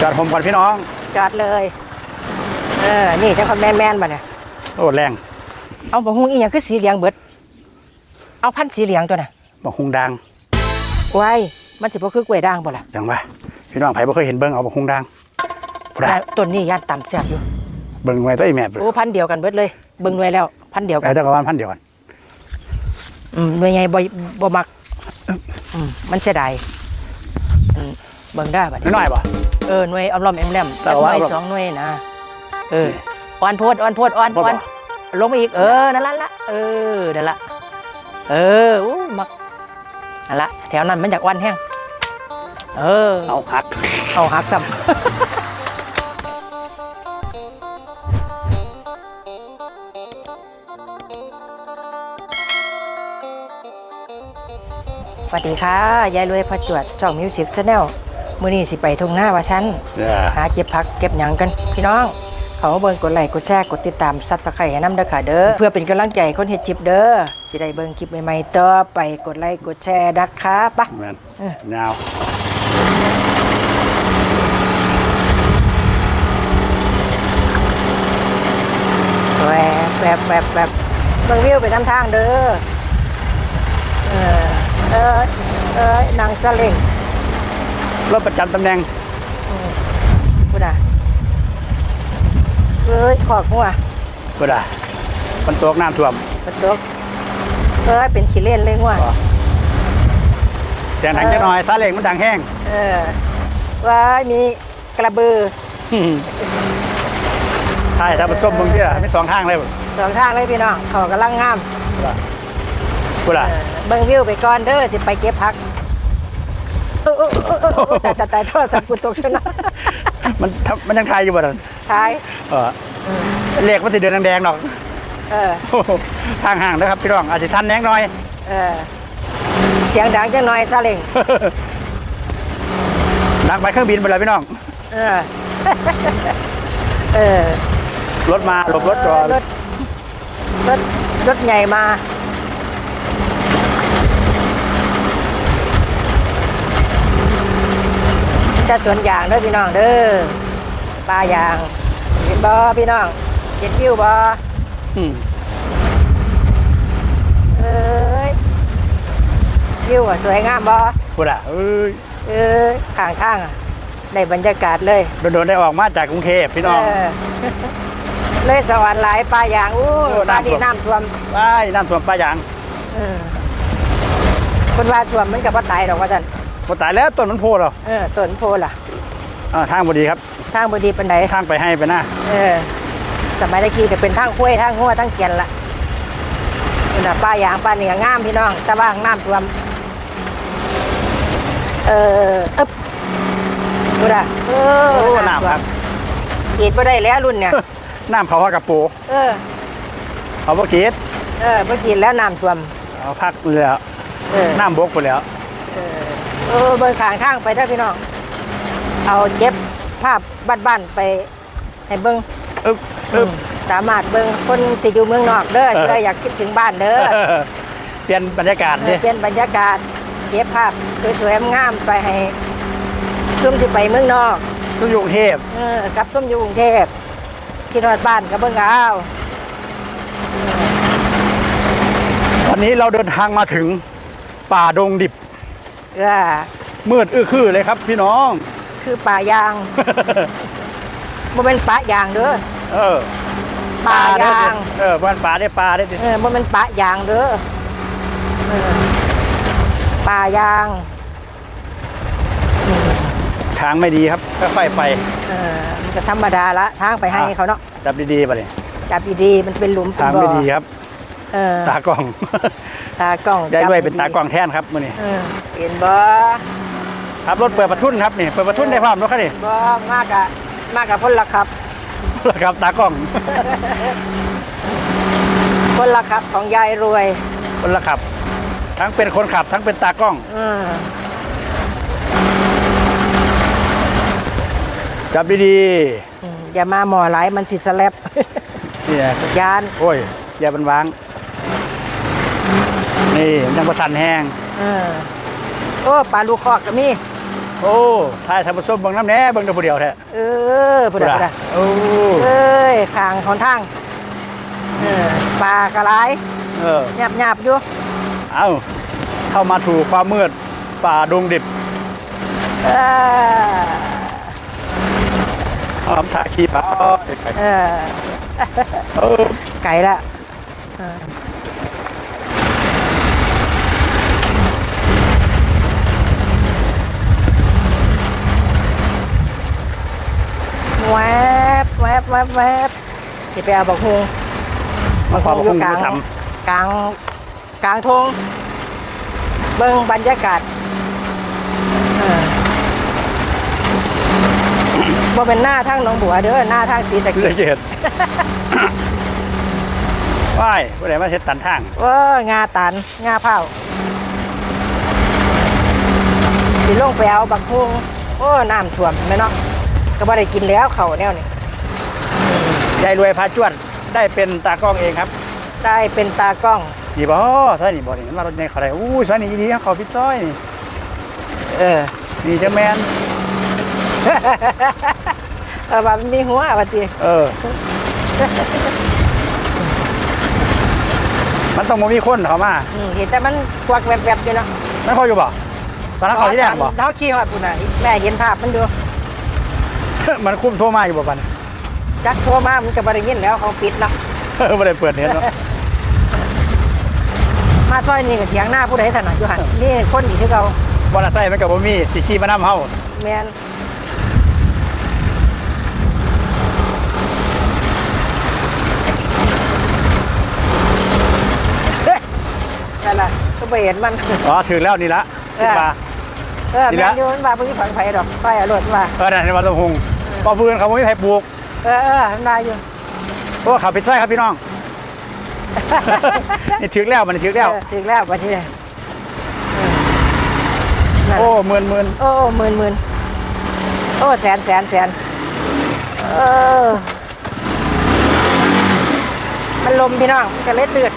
จอดผมก่อนพี่น้อง จอดเลย เออ นี่จังคนแม่นแม่นๆบ่เนี่ยโอ้แรง เอาบ่ฮู้อีหยังคือสีเหลืองเบิด เอาพันธุ์สีเหลืองตัวน่ะบอกฮุงดังไว้มันสิบ่คือกล้วยด่างบ่ล่ะจังว่าพี่น้องไผบ่เคยเห็นเบิ้งเอาบอกฮุงดังบ่ได้แต่ต้นนี้ย่านต่ำแซ่บอยู่เบิ้งไว้ตัวอีแม่เบิ่งโอ้พันธุ์เดียวกันเบิดเลยเบิ่งหน่วยแล้ว พันธุ์เดียวกัไอ้นเจ้าก็ว่าพันเดียวกันอืมหน่วยใหญ่บ่บ่มักอืมมันเสียดายอืมเบิ่งได้บัดนี้น้อยๆบ่ เออหน่วยออมลอมแอมแลมแต่จักหว่าน่วยเอาสองหน่วยนะ เอออ่อนโพดอ่อนโพดอ่อนบ่บ่อ่อนลงมาอีก เออนั่นละละเออนั่นละเอออู้มักนั่นละแถวนั้นมันอยากอ่อนแห้งเออเอาหักเอาหักซ้ำสวัสดีค่ะ ยายรวยพระจวดช่องมิวสิกชาแนล มื้อนี้สิไปทุ่งหน้าว่าฉันเด้อหาเก็บผักเก็บหยังกัน พี่น้อง เขามาเบิ่งกดไลค์กดแชร์กดติดตามซับสไครต์ให้น้ำเด้อค่ะเด้อเพื่อเป็นกำลังใจให้คนเฮ็ดคลิปเด้อสิได้เบิ่งคลิปใหม่ๆต่อไปกดไลค์กดแชร์นะคะปะแม่นเออยาวแวบแวบแวบแวบเบิ่งวิวไปทำทางเด้อเออเออเออนางสะเล็ง รถประจำตำแหน่งพูดอะเอ้ยขอกหัวบ่ได้มันตกน้ำท่วมกระตกเอ้ยเป็นขี้เล่นเลยหัวบ่เสียงดังจักหน่อยซาเล้งมันดังแห้ง เออว้ายมีกระบือใช่ถ้ามันส้มเบิ่งเด้อมีสองทางเลยบ่สองทางเลยพี่น้องเขากำลังงามบ่ล่ะเออเบิ่งวิวไปก่อนเด้อสิไปเก็บผัก เออเออเออเออเออแต่แต่แต่โทรศัพท์กูตกชนะมันทำมันยังทายอยู่บ่ล่ะท้ายเออเลขมันสิเดือนแดงๆดอกเออโอ้โหทางห่างนะครับพี่น้องอาจจะสั้นแหนงหน่อย เออเสียงดังจังหน่อยซาเล้งดังไปเครื่องบินไปเลยพี่น้อง เออเออรถมาหลบรถก่อนรถรถรถใหญ่มา จะสวนยางเด้อพี่น้องเด้อปลายาง เห็นบ่พี่น้องเห็นวิวบ่อืมเอ้ยวิวอะสวยงามบ่พูดอะเอ้ยเอ้ยข้างข้างๆอะได้บรรยากาศเลยโดนๆได้ออกมาจากกรุงเทพพี่น้อง เออเลยสวรรค์หลายปลายางอู้โอ้ปลาน้ำท่วมดีน้ำท่วมว้ายน้ำท่วมป้ายางเออคนว่าท่วมมันกับว่าตายดอกว่าจัน หมดตายแล้วต้นมันโพดเหรอเออต้นโพล่ะอ่าทางบดีครับ ทางบดีปันไดทางไปให้ไปหน้าเออสมัยตะกี้จะเป็นทางคุ้ยทางหัวทางเกียนละนี่นะป้ายางป้าเหนียงามพี่น้องแต่ว่างน้ำท่วมเอออึ๊บดูด่ะเออโอ้ท่วมน้ำครับกรีดบ่ได้แล้วรุ่นเนี่ยน้ำเขาว่ากระปูเออเขาบ่กีดเออเมื่อกี้แล้วน้ำท่วมเอาพักแล้วเออน้ำบกไปแล้ว เออเออเบิ่งข้างทางไปเด้อพี่น้อง เอาเจ็บภาพบ้านๆไปให้เบิ่งอึ๊บอึ๊บสามารถเบิ่งคนที่อยู่เมืองนอกเด้อเออเด้ออยากคิดถึงบ้านเด้อ เปลี่ยนบรรยากาศเอดิอเปลี่ยนบรรยากาศเก็บภาพสวยๆงามๆไปให้ซุ่มที่ไปเมืองนอกทุกอยู่กรุงเทพเออกับซุ่มอยู่กรุงเทพที่นอดบ้านก็เบิ่งเอาตอนนี้เราเดินทางมาถึงป่าดงดิบ เออมืดอื้อคือเลยครับ พี่น้อง คือป่ายางบ่เป็นป่ายางเด้อเออป่ายาง เออบ้านป่าได้ปลาได้ดิเออบ่เป็นป่ายางเด้อเออป่ายางอืมทางไม่ดีครับค่อยๆไปเออมันก็ธรรมดาละทางไปให้เขาเนาะจับดีๆไปเลยจับดีๆมันเป็นหลุมเป็นทางบ่อ ไม่ดีครับ เออ ตากล้องตากล้องได้ด้วยจับเป็นตากล้องแท่นครับมื่อนี้เออเห็นบ่ครับรถเปิดประทุนครับนี่เปิดประทุนได้ความรถคันนี้บ่มากอะมากกับพนละครับครับตากล้องพนละครับของยายรวยคนละขับ ทั้งเป็นคนขับทั้งเป็นตากล้องอืมจับดีอืมอย่ามาหมอหลายมันสิสแลบๆนี่นะยานโอ้ยอย่าบันวาง นี่มันยังประสันแห้งเออโอ้ปลาลูกคอกก็มีโอ้ทายทำผสมเบิ่งน้ำแหน่เบิ่งแต่ผู้เดียวแท้เออพุ่นน่ะพุ่นน่ะโอ้เอ้ยข้างของทางเออปลากระไรเออหยาบหยาบๆอยู่เอาเข้ามาถูกความมืดป่าดงดิบเออเอาทาขี้ป่าเออเออไก่ละเออ แวบแวบแวบแวบจะไปเอาบักฮวงมาขอมาอยู่คุ้งกลางมาทกลางกลางทงเบิ่งบรรยากาศเออบ่เป็นหน้าทางหนองบัวเด้อหน้าทางศรีตะำเกีเลยยเกิดว้ายผู้ใดมาเฮ็ดตันทางเอองาตันงาเผาสิลงไปเอาบักฮวงโอ้น้ำท่วมแม่เนาะ ก็บ่ได้กินแล้วเขาวแนวนี้ยายรวยพาจวดได้เป็นตากล้องเองครับได้เป็นตากล้องดีบ่ซอยนี่บ่นี่มันมารถในเขาได้อู้ซอยนี่ดีนะขอพิดซอยนี่เออนี่จะแมนเออว่ามันมีหัวว่าติเออ มันต้องบ่มีคนเข้ามาอืมเห็นแต่มันควักแวบๆอยู่เนาะไม่พออยู่บ่ตอนนั้นเขาที่แรกบ่เท้าขี้ฮอดปุ่นน่ะแม่เห็นภาพมันดู มันคุ้มโทรมาอยู่บ่บัดนจักโทรมามันก็บ่ได้ยินแล้วเขาปิดเนาะเออบ่ได้เปิดเน็ตเนาะมาซอยนี่ก็เถียงหน้าผู้ใดถนัดอยู่หั่นนี่คนนี่คือเขาบ่ละไส้มันก็บ่มีสิขี่มานํเฮาแม่นเฮ้ยนั่นล่ะก็ไปเห็นมันอ๋อถึงแล้วนี่ละเออมาเออนี่แม่ละนอยู่มันว่าเพิ่นสิฝังไผดอกไฟเอารถว่าเออนั่นมาตรงหง พอพื้นเขาบ่มีไผปลูกเออเออมันได้อยู่โอ้เขาไปซอยครับพี่น้อง นี่ถึงแล้วมันถึงแล้ว เออถึงแล้วบัดนี้เออนั่นโอ้หมื่นหมื่นโอ้หมื่นหมื่นโอ้แสนแสนแสนเออ มันลมพี่น้องมันก็เลยตืด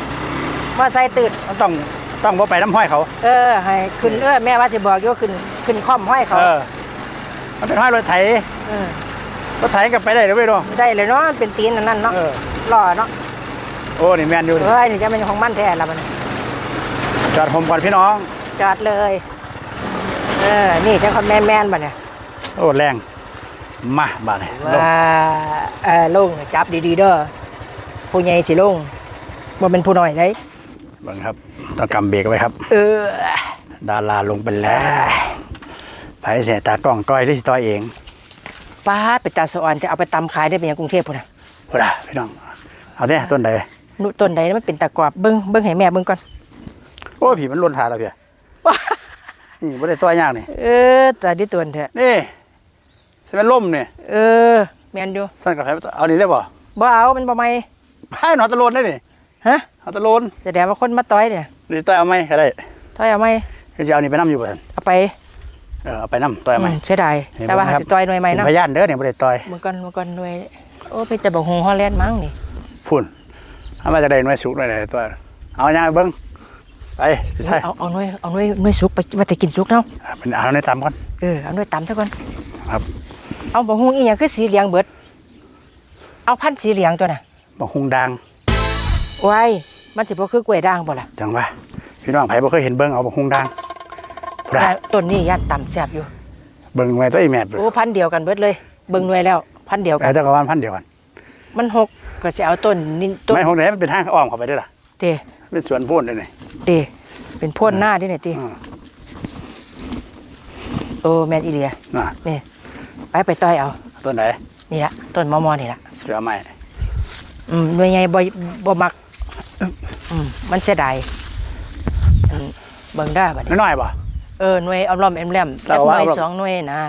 ว่าใส่ตืด มันต้องต้องบ่ไปน้ำห้อยเขา เออให้ขึ้นเออแม่ว่าจะบอกอยู่ว่าขึ้นขึ้นคล่อมห้อยเขาเออ มันเป็นห้อยรถไถ เออ รถไถก็ไปได้เลยเว้ยเนาะได้เลยเนาะมันเป็นตีนอันนั่นเนาะเออล่อเนาะโอ้นี่แม่นอยู่นี่เฮ้ยนี่จะเป็นของมันแท้ละมันจอดผมก่อนพี่น้อง จอดเลย เออ นี่จะคนแมนแมนๆบ่เนี่ยโอ้แรงมาบาดเลยลงว่าเออลงจับดีๆเด้อผู้ใหญ่สิลงบ่เป็นผู้น้อยได้เบิ่งครับต้องกำเบรกไว้ครับ เออดาราลงไปแล้วไผเสียตากล้องก้อยที่สิต้อยเอง ป้าดไปตาสะออนจะเอาไปตำขายได้เป็นอย่างกรุงเทพพุ่นน่ะพุ่นน่ะพี่น้อง เอาเด้ต้นใดนุต้นใดมันเป็นตะกรอบเบิ่งเบิ่งให้แม่เบิ่งก่อนโอ้ผีมันหล่นหาเราเพียนี่บ่ได้ต้อยยากนี่เออแต่ดิต้นเถอะนี่สิเป็นล่มนี่เออแม่นอยู่สั่นกับไผเอานี่ได้บ่บ่เอามันบ่ไหม่ไผหนอนตะโลนได้นี่ฮะเอาตะโลนแสดงว่าคนมาต่อยเนี่ยนี่ต้อยเอาไหมก็ได้ต่อยเอาไหมคือจะเอานี่ไปนํอยู่บ่ซั่นเอาไป เออเอาไปนํต้อยเอาไหมอืมเสียดายเห็นบ่แต่ว่าครับ สิต่อยหน่วยใหม่เป็นเนาะพยานเด้อนี่บ่ได้ต้อยเบิ่งก่อนเบิ่งก่อนหน่วย โอ้เป็นแต่บ่ฮงฮอลแลนด์มั้งนี่พุ่นเอามาจะได้หน่วยสุกหน่อยได้ต้อยเอาย่างไปเบิ่งไปสิใช่เอาเอาหน่วยเอาหน่วยหน่วยสุกไปว่าแต่กินสุกเนาะเป็นเอาในตามก่อน เออเอาหน่วยตำซะก่อนครับ เอาบ่ฮู้อีหยังคือสีเหลืองเบิด เอาพันธุ์สีเหลืองตัวน่ะบ่หุงดังไว้มันสิบ่คือกล้วยด่างบ่ล่ะจังว่าพี่น้องไผบ่เคยเห็นเบิ่งเอาบ่หุงดัง พุ่นน่ะต้นนี้ย่านต่ำแซ่บอยู่เบิ่งไว้ตัวอีแม่เบิ่งโอ้พันธุ์เดียวกันเบิดเลย เบิ่งหน่วยแล้ว พันธุ์เดียวกัเอานจักรวาลพันเดียวกันมันหกก็จะเอาต้นนี่ต้นไม่หงไหนมันเป็นทางอ้อมเข้าไปด้วยล่ะเตเป็นสวนโพ่นด้วยนี่ เตเป็นโพ่นหน้าดิเนี่ยเตอืม โอ้แม่นอีเลียน่ะนี่ไปไปต้อยเอา ต้นไหนนี่ละต้นมอมอนี่ละเสือไม้อืมหน่วยใหญ่บ่บ่มักอืมมันเสียดายอืมเบิ่งได้บัดนี้น้อยๆบ่ เออหน่วยออมล้อมแอมแลมแต่จักหว่าน่วยเอาสองหน่วยนะ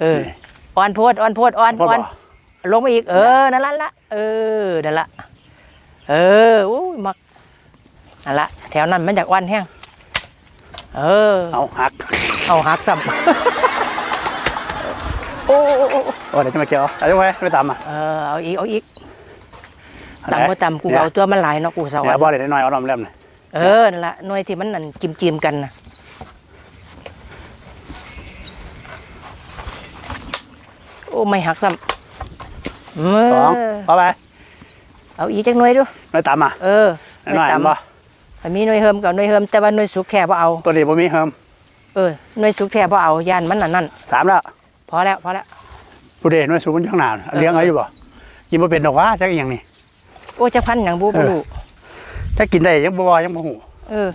เออนี่อ่อนโพดอ่อนโพดอ่อนพ่ออ่อนบ่ลงมาอีก เออนั่นละละเออนั่นละเอออู้ยมักนั่นละแถวนั้นมันจากวันแห้งเออ เอาหัก เอาหักสับโอ้โอ้โอ้โอ้โอ้เดี๋ยวจะมาเกี่ยวเอาจังไว้ไม่ตามอะเออเอาอีกเอาอีกอันไหนตำบ่ตำกูเอาตัวมันหลายเนาะกูสาวเนี่ยบ่ได้น้อยๆเอาน้ำเล่มนี่เออนั่นละหน่วยที่มันนั่นจิมจิมๆกันนะ โอ้ไม่หักซ้ำเอสองอพอไปเอาอีกจักหน่วยดูไม่ตามอะเออหน่อยไม่บ่ต่ำถ้ามีหน่วยเฮิมกับหน่วยเฮิมแต่ว่าหน่วยสุกแค่บ่เอา ตัวนี้บ่มีเฮิมเออหน่วยสุกแค่บ่เอาย่านมันนั่นนั่นสามแล้วพอแล้วพอแล้วผู้เด่นว่าสูงมันข้างหน้าเลี้ยงเอาอยู่บ่กินบ่เป็นดอกว่าจักอหย่างนี้โอ้จะพันหยังบูบ่รู้ถ้ากินได้ยังบ่บ่ยังบ่ฮู้เออ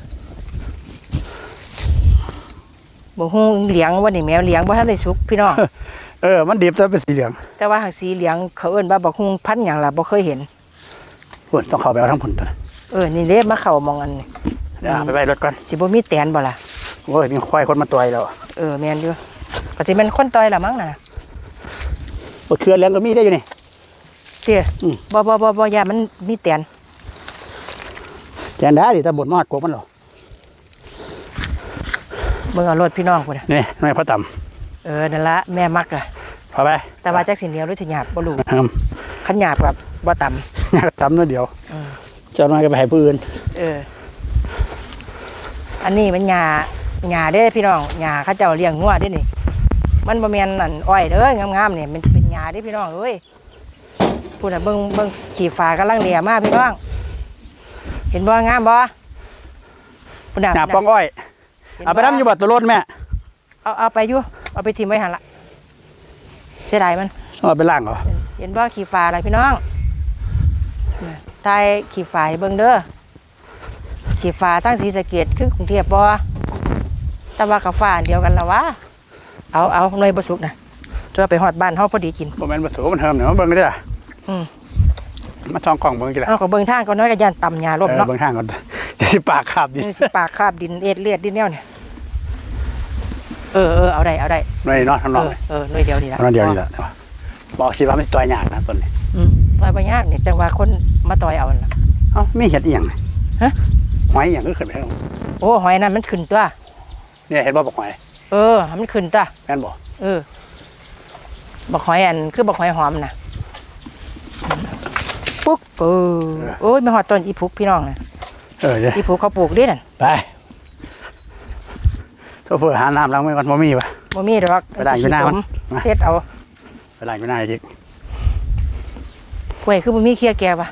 บ่ฮู้เหลียงว่านี่แมวเหลียงบ่ทันได้สุกพี่น้อง เออ มันดิบแต่เป็นสีเหลืองแต่ว่าหากสีเหลียงเขาเอิ้นว่าบักฮุงพันหยังล่ะบ่เคยเห็น พุ่นต้องเข้าไปเอาทั้งพุ่นตัวนั้นเออ นี่เด้มาเข้ามองอันนี้เดี๋ยวเอาไปไว้รถก่อนสิบ่มีแตนบ่ล่ะ โอ้ยมีควายคนมาต่อยแล้วเออแม่นอยู่ก็สิแม่นคนต่อยล่ะมั้งน่ะบ่เคือเลี้ยงก็มีได้อยู่นี่ เตี้ยอืม บ่บ่บ่บ่อย่ามันมีแตนแจนได้ดิตำบลมอดกบมันหรอเบิ่งเอารถพี่น้องพุ่นน่ะนี่ไม่พอต่ เออนั่นละแม่มักอะำพอไปแต่ว่าจักสิเหนียวหรือสิหยาบบ่รู้เฮิมคันหยาบกับบ่ต่ำอยากต่ำนิดเดียวอืมเจ้าน้อยก็ไปให้ผู้อื่นเออ อันนี้มันหญ้าหญ้าเด้พี่น้องหญ้าเขาเจ้าเลี้ยงงัวเด้นี่ มันบ่แม่นอันอ้อยเด้องามๆนี่มันเป็นหญ้าเด้พี่น้องเอ้ยพูดน่ะเบิ่งเบิ่งขี่ฟ้ากำลังเลียมาพี่น้อง เห็นบ่งามบ่พุ่นน่ะหน้าป้องอ้อยห็นเอาไปทำอยู่บ่ตัวรถแม่เอาเอาไปอยู่ เอาไปทิ้งไว้หั่นละเสียดายมันเอาไปล่างเหรอเห็นบ่ขี่ฟ้าอะไรพี่น้องน่ะทายขี่ฟ้าให้เบิ่งเด้อขี่ฟ้าตั้งสีสะเกดคือกรุงเทพบ่แต่ว่ากับฟ้าอันเดียวกันละวะเอาเอาหน่วยบ่สุกนะตัวไปฮอดบ้านเฮาพอดีกินบ่แม่นบ่สูมันเฮิมเนาะเบิ่งได้ล่ะอืมมาช่องกล่องเบิ่งกี่ล่ะเอาก็เบิ่งทางก็น้อยก็ย่านต่ำหญ้าลบเออเนาะเบิ่งทางก่อนจะสิปากคาบดินี่สิปากคาบดินเอ็ดเลียดดินแนวเนี่ยเออเออเอาได้เอาได้หน่อยเนาะทำนเอองอเออหน่วยเดียวนี่ละทำนองเดียวนี่แหละบอกสิว่ามันตัวยากนะต้นนี้อืมต่อยบ่ยากนี่จังว่าคนมาต่อยเอานั่นล่ะ เอ้ามีเห็ดอีหยังนี่ฮะ หอยอีหยังก็ขึ้นไปแล้วโอ้หอยนั่นมันขึ้นตัว เนี่ยเห็นบ่บอกหอยเออให้มันขึ้นตัว แม่นบ่เออ บักหอยอันคือบักหอยหอมนะปุ๊กเออโอ้ยไม่หอดต้นอีพุกพี่น้องนะเออเด้ออีพุกเขาปลูกด้วยนั่นไป โซเฟอร์หาน้ำล้างมือก่อนบ่มีวะ บ่มีดอกไปล้างอยู่หน้ามันมาเซ็ตเอาไปล้างอยู่หน้าอีกกล้วยคือบ่มีเคลียร์แกวะ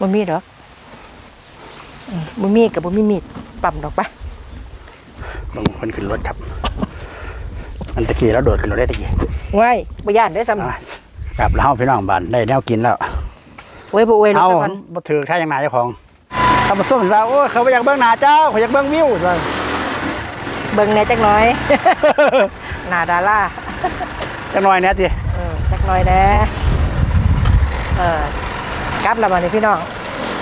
บ่มีดอกอืมบ่มีกับบ่มีมีดปั่มดอกปะบางคนขึ้นรถครับ มันตะกี้แล้วโดดขึ้นรถได้ตะกี้ว้ายบ่ย่านได้อซ้ำเอากลับแล้วเฮาพี่น้องบ้านได้แนวกินแล้วโอ้ยบ่อวยลูกเอาตะกันบ่ถือท่ายังนาเจ้าของ ถ้ามาส้มว่าโอ้ยเขาไปอยากเบิ่งหน้าเจ้าเขาอยากเบิ่งวิวว่าเบิ่งแหน่จักหน่อย หน้าดาราจักหน่อยแหน่ติเออจักหน่อยแหน่เออกลับแล้วบัดนี้พี่น้อง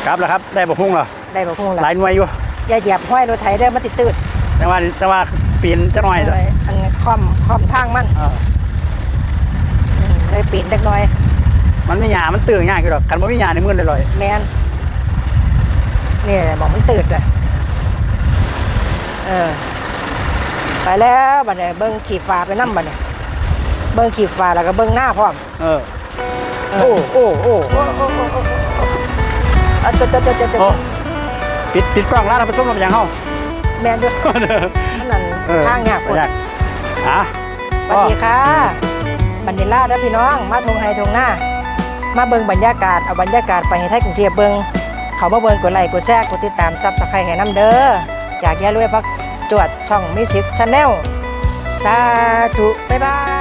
ครับแล้วครับได้บ่พุ่งแล้วได้บ่คงหละลายหน่วยอยู่อย่าเหยียบห้อยรถไถได้อมันติดตืดแต่ว่าแต่ว่าปีนจักหน่อยเด้ออันคอมคอมทางมันเอออืมเลยปีนจักหน่อย มันไม่หยามันตื่นง่ายคือดอกคันบ่มีหยาในมือเลยลอยแมน นี่แหละบอกมันตืดเลยเออไปแล้วบัดนี้เบิ้งขีดฟ้าไปนั่บัดนี้เบิ้งขีดฟ้าแล้วก็เบิ้งหน้าพร้อมเออเอโอ้อโอ้โอ้โอ้โอ้โอ้โอ้โอ้อะจะจะจะจะจะโอ้ปิดปิดกล้องแล้วเราไปส้มลำยังเฮาแมนด้วยนั่นเออทางยากคนยากอะสวัสดีค่ะบันเดล่าเด้อพี่น้อง มาทงไฮทงหน้า มาเบิ่งบรรยากาศ เอาบรรยากาศไปให้ไทยกรุงเทพเบิ่ง เขามาเบิ่งกดไลค์กดแชร์กดติดตามซับสไครต์ให้น้ำเด้อจากแย่รวยพักจวดช่องมิวสิกชาแนลสาธุบ๊ายบาย